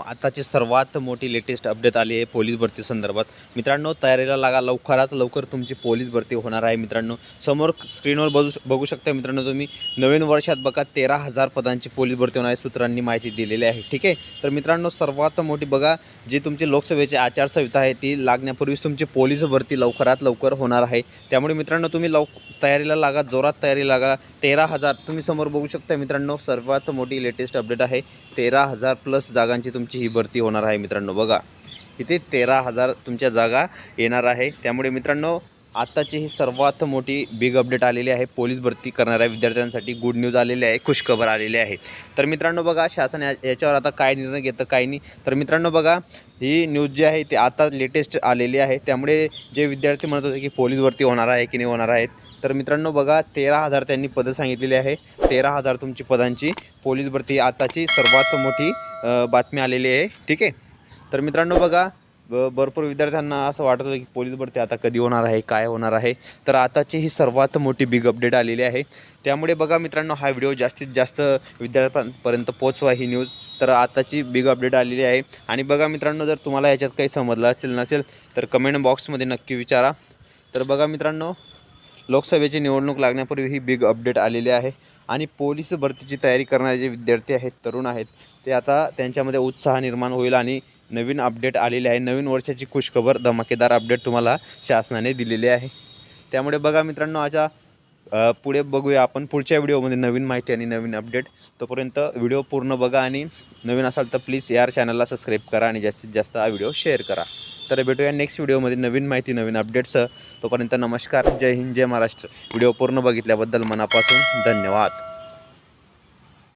आताची सर्वात मोठी लेटेस्ट अपडेट आली आहे पोलीस भरती संदर्भात. मित्रांनो तयारीला लागा लवकरात लवकर तुमची पोलीस भरती होणार आहे मित्रांनो. समोर स्क्रीनवर बघू बघू शकता मित्रांनो तुम्ही नवीन वर्षात बघा तेरा हजार पदांची पोलीस भरती होणार आहे सूत्रांनी माहिती दिलेली आहे ठीक आहे? तर मित्रांनो सर्वात मोठी बघा जी तुमची लोकसभेची आचारसंहिता आहे ती लागण्यापूर्वीच तुमची पोलीस भरती लवकरात लवकर होणार आहे. त्यामुळे मित्रांनो तुम्ही लव तयारीला लागा जोरात तयारी लागा. तेरा हजार तुम्ही समोर बघू शकता मित्रांनो सर्वात मोठी लेटेस्ट अपडेट आहे. तेरा हजार प्लस जागांची तुमची तुमची ही भरती होणार आहे मित्रांनो. बघा इथे तेरा हजार तुमच्या जागा येणार आहे. त्यामुळे मित्रांनो आत्ताची ही सर्वात मोठी बिग अपडेट आलेली आहे. पोलीस भरती करणाऱ्या विद्यार्थ्यांसाठी गुड न्यूज आलेली आहे खुशखबर आलेली आहे. तर मित्रांनो बघा शासन या- याच्यावर आता काय निर्णय घेतं काय नाही. तर मित्रांनो बघा ही न्यूज जी आहे ती आता लेटेस्ट आलेली आहे. त्यामुळे जे विद्यार्थी म्हणत होते की पोलीस भरती होणार आहे की नाही होणार आहेत तर मित्रांनो बघा तेरा हजार त्यांनी पदं सांगितलेली आहे. तेरा हजार तुमची पदांची पोलीस भरती आताची सर्वात मोठी बातमी आलेली आहे. ठीक आहे? तर मित्रांनो बघा ब भरपूर विद्यार्थ्यांना असं वाटत होतं की पोलीस भरती आता कधी होणार आहे काय होणार आहे? तर आताची ही सर्वात मोठी बिग अपडेट आलेली आहे. त्यामुळे बघा मित्रांनो हा व्हिडिओ जास्तीत जास्त विद्यार्थ्यांपर्यंत पोचवा ही न्यूज तर आताची बिग अपडेट आलेली आहे. आणि बघा मित्रांनो जर तुम्हाला याच्यात काही समजलं असेल नसेल तर कमेंट बॉक्समध्ये नक्की विचारा. तर बघा मित्रांनो लोकसभेची निवडणूक लागण्यापूर्वी ही बिग अपडेट आलेली आहे. आणि पोलीस भरतीची तयारी करणारे जे विद्यार्थी आहेत तरुण आहेत ते आता त्यांच्यामध्ये उत्साह निर्माण होईल आणि नवीन अपडेट आलेले आहे. नवीन वर्षाची खुशखबर धमाकेदार अपडेट तुम्हाला शासनाने दिलेली आहे. त्यामुळे बघा मित्रांनो आजच्या पुढे बघूया आपण पुढच्या व्हिडिओमध्ये नवीन माहिती आणि नवीन अपडेट तोपर्यंत व्हिडिओ पूर्ण बघा आणि नवीन असाल तर प्लीज यार चॅनलला सबस्क्राईब करा आणि जास्तीत जास्त हा व्हिडिओ शेअर करा. तर भेटूया नेक्स्ट व्हिडिओमध्ये नवीन माहिती नवीन अपडेट्स तोपर्यंत नमस्कार. जय हिंद जय महाराष्ट्र. व्हिडिओ पूर्ण बघितल्याबद्दल मनापासून धन्यवाद.